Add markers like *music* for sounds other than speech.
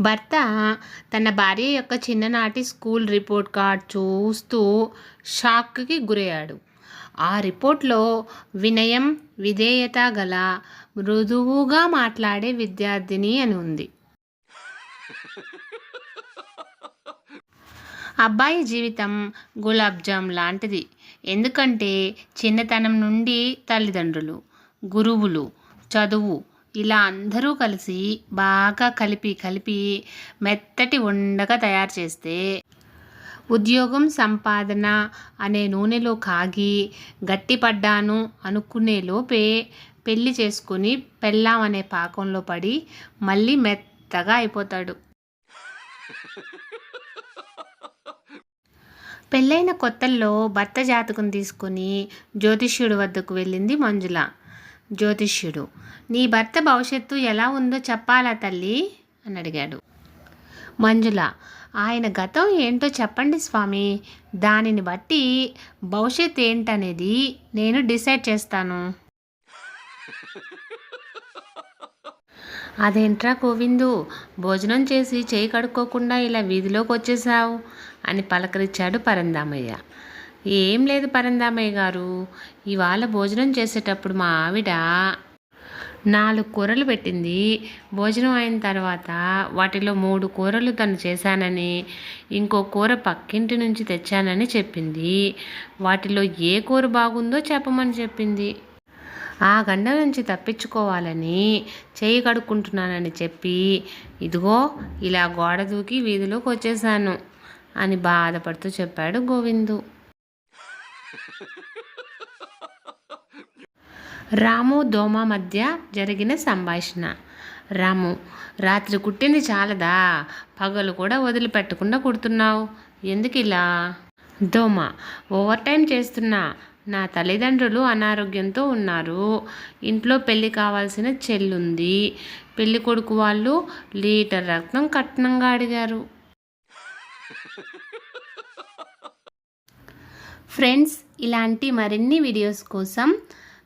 భర్త తన భార్య యొక్క చిన్ననాటి స్కూల్ రిపోర్ట్ కార్డ్ చూస్తూ షాక్కి గురయ్యాడు. ఆ రిపోర్ట్లో వినయం విధేయత గల మృదువుగా మాట్లాడే విద్యార్థిని అని ఉంది. అబ్బాయి జీవితం గులాబ్జామ్ లాంటిది. ఎందుకంటే చిన్నతనం నుండి తల్లిదండ్రులు గురువులు చదువు ఇలా అందరూ కలిసి బాగా కలిపి కలిపి మెత్తటి ఉండగా తయారు చేస్తే ఉద్యోగం సంపాదన అనే నూనెలో కాగి గట్టిపడ్డాను అనుకునే లోపే పెళ్ళి చేసుకుని పెళ్ళాం అనే పాకంలో పడి మళ్ళీ మెత్తగా అయిపోతాడు. పెళ్ళైన కొత్తల్లో భర్త జాతకం తీసుకుని జ్యోతిష్యుడి వద్దకు వెళ్ళింది మంజుల. జ్యోతిష్యుడు. నీ భర్త భవిష్యత్తు ఎలా ఉందో చెప్పాలా తల్లి? అని అడిగాడు. మంజుల ఆయన గతం ఏంటో చెప్పండి స్వామి. దానిని బట్టి భవిష్యత్ ఏంటనేది నేను డిసైడ్ చేస్తాను. అదేంట్రా గోవిందు? భోజనం చేసి చేయి కడుక్కోకుండా ఇలా వీధిలోకి వచ్చేసావు అని పలకరించాడు పరందామయ్య. ఏం లేదు పరందామయ్య గారు. ఇవాళ భోజనం చేసేటప్పుడు మా ఆవిడ నాలుగు కూరలు పెట్టింది. భోజనం అయిన తర్వాత వాటిలో మూడు కూరలు తను చేశానని ఇంకో కూర పక్కింటి నుంచి తెచ్చానని చెప్పింది. వాటిలో ఏ కూర బాగుందో చెప్పమని చెప్పింది. ఆ గండ నుంచి తప్పించుకోవాలని చేయి కడుక్కుంటున్నానని చెప్పి ఇదిగో ఇలా గోడ దూకి వీధిలోకి వచ్చేసాను అని బాధపడుతూ చెప్పాడు గోవిందు. రాము దోమ మధ్య జరిగిన సంభాషణ. రాము రాత్రి కుట్టింది చాలదా? పగలు కూడా వదిలిపెట్టకుండా కుడుతున్నావు. ఎందుకు ఇలా? దోమ ఓవర్ టైం చేస్తున్నా. నా తల్లిదండ్రులు అనారోగ్యంతో ఉన్నారు. ఇంట్లో పెళ్ళి కావాల్సిన చెల్లుంది. పెళ్ళి కొడుకు వాళ్ళు లీటర్ రక్తం కట్నంగా అడిగారు. *laughs* ఫ్రెండ్స్ ఇలాంటి మరిన్ని వీడియోస్ కోసం